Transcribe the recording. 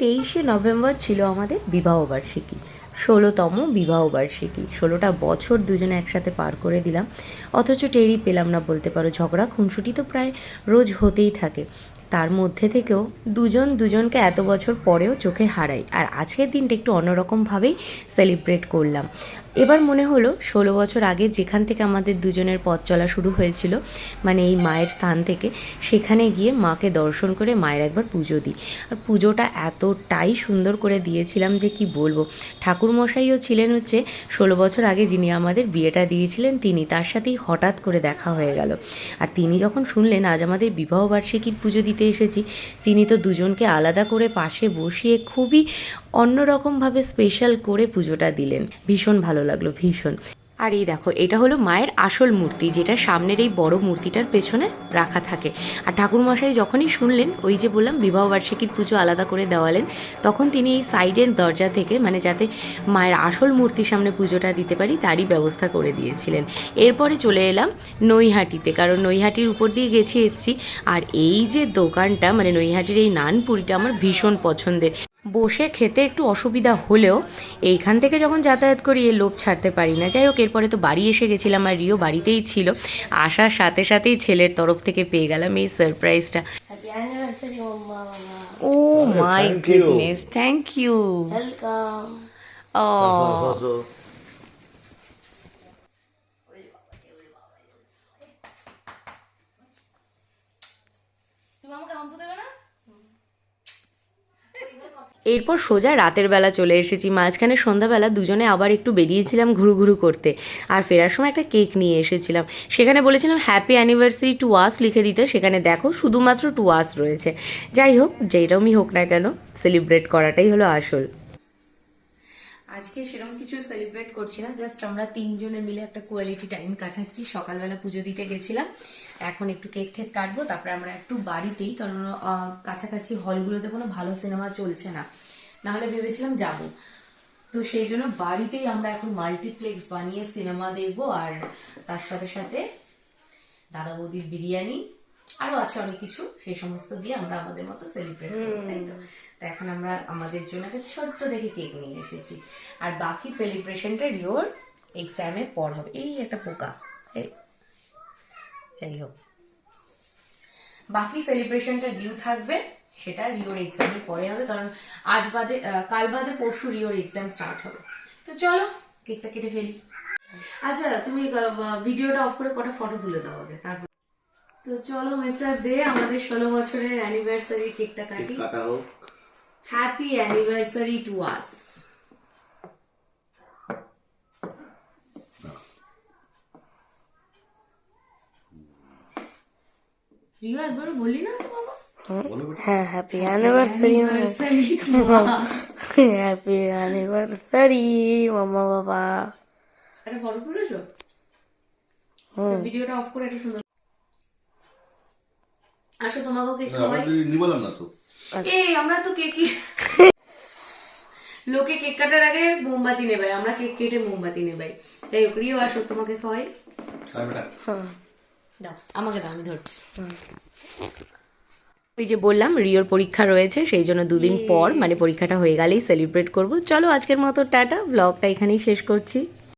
তেইশে নভেম্বর ছিল আমাদের বিবাহবার্ষিকী ষোলোতম বিবাহবার্ষিকী ষোলোটা বছর দুজনে একসাথে পার করে দিলাম। অথচ টেরই পেলাম না বলতে পারো, ঝগড়া, খুনসুটি তো প্রায় রোজ হতেই থাকে। তার মধ্যে থেকেও দুজন দুজনকে এত বছর পরেও চোখে হারাই। আর আজকের দিনটা একটু অন্যরকমভাবেই সেলিব্রেট করলাম। এবার মনে হলো ষোলো বছর আগে যেখান থেকে আমাদের দুজনের পথ চলা শুরু হয়েছিল মানে এই মায়ের স্থান থেকে, সেখানে গিয়ে মাকে দর্শন করে মায়ের একবার পুজো দিই। আর পুজোটা এতটাই সুন্দর করে দিয়েছিলাম যে কি বলব? ঠাকুরমশাইও ছিলেন হচ্ছে ষোলো বছর আগে যিনি আমাদের বিয়েটা দিয়েছিলেন, তিনি তার সাথেই হঠাৎ করে দেখা হয়ে গেল। আর তিনি যখন শুনলেন আজ আমাদের বিবাহবার্ষিকীর পুজো দিতে এসেছি। তিনি তো দুজনকে আলাদা করে পাশে বসিয়ে খুবই অন্যরকমভাবে স্পেশাল করে পুজোটা দিলেন। ভীষণ ভালো লাগল, ভীষণ। আর এই দেখো, এটা হলো মায়ের আসল মূর্তি, যেটা সামনের এই বড় মূর্তিটার পেছনে রাখা থাকে। আর ঠাকুরমশাই যখনই শুনলেন, ওই যে বললাম বিবাহবার্ষিকীর পুজো আলাদা করে দেওয়ালেন, তখন তিনি এই সাইডের দরজা থেকে মানে যাতে মায়ের আসল মূর্তির সামনে পুজোটা দিতে পারি, তারই ব্যবস্থা করে দিয়েছিলেন। এরপরে চলে এলাম নৈহাটিতে, কারণ নৈহাটির উপর দিয়ে গেছি, এসছি। আর এই যে দোকানটা মানে নৈহাটির এই নানপুরিটা, আমার ভীষণ পছন্দের। বসে খেতে একটু অসুবিধা হলেও এইখান থেকে যখন যাতায়াত করি এ লোভ ছাড়তে পারি না। যাই হোক এরপরে তো বাড়ি এসে গেছিলাম আর রিও বাড়িতেই ছিল। আসার সাথে সাথেই ছেলের তরফ থেকে পেয়ে গেলাম এই সারপ্রাইজটা. ও my goodness thank you Welcome. ও এরপর সোজা রাতের বেলা চলে এসেছি। মাঝখানে সন্ধ্যাবেলা দুজনে আবার একটু বেরিয়েছিলাম ঘুরু ঘুরু করতে। আর ফেরার সময় একটা কেক নিয়ে এসেছিলাম। সেখানে বলেছিলাম হ্যাপি অ্যানিভার্সারি টু আস লিখে দিতে। সেখানে দেখো, শুধুমাত্র টু আস রয়েছে। যাই হোক যেরমই হোক না কেন সেলিব্রেট করাটাই হলো আসল। আজকে সেরকম কিছু সেলিব্রেট করছি না জাস্ট আমরা তিনজনে মিলে একটা কোয়ালিটি টাইম কাটাচ্ছি। সকালবেলা পুজো দিতে গেছিলাম, এখন একটু কেক ঠেক কাটবো, তারপরে আমরা একটু বাড়িতেই, কারণ কাছাকাছি হলগুলোতে কোনো ভালো সিনেমা চলছে না। নাহলে ভেবেছিলাম যাব। তো সেই জন্য বাড়িতেই আমরা এখন মাল্টিপ্লেক্স বানিয়ে সিনেমা দেখব, আর তার সাথে সাথে দাদা বৌদির বিরিয়ানি আরও আছে অনেক কিছু সেই সমস্ত দিয়ে আমরা আমাদের মতো সেলিব্রেট করব তাই তো? তো এখন আমরা আমাদের জন্য একটা ছোট্ট দেখে কেক নিয়ে এসেছি। আর বাকি সেলিব্রেশনটা রিওর এক্সামের পর হবে। এই একটা পোকা। যাই হোক। বাকি সেলিব্রেশনটা ডিউ থাকবে সেটা রিওর এক্সামের পরে হবে কারণ আজ বাদে কাল বাদে পরশু রিওর এক্সাম স্টার্ট হবে। তো চলো কেকটা কেটে ফেলি। আচ্ছা তুমি ভিডিওটা অফ করে কটা ফটো তুলে দাও আগে? তারপর তো চলো মিস্টার দে আমাদের ষোলো বছরের অ্যানিভার্সারি কেকটা কাটি। কাটা হোক। হ্যাপি অ্যানিভার্সারি টু আস রিও একবারও বললি না তো বাবা? হ্যাঁ হ্যাপি অ্যানিভার্সারি হ্যাপি অ্যানিভার্সারি মামা বাবা একটা ফটো তুলেছো? ভিডিওটা অফ করে একটা সুন্দর আসো তোমাকেও কেক খাওয়াই। নিবলাম না তো। এই আমরা তো কেক লোকে কেক কাটার আগে মোমবাতি নেবাই আমরা কেক কেটে মোমবাতি নেবাই যাই হোক রিও আসো তোমাকে খাওয়াই। আর বেটা দাও আমাকে দাও আমি ধরছি। ওই যে বললাম রিওর পরীক্ষা রয়েছে সেই জন্য দুদিন পর মানে পরীক্ষাটা হয়ে গেলেই সেলিব্রেট করব। চলো আজকের মতো টাটা ব্লগটা এখানেই শেষ করছি।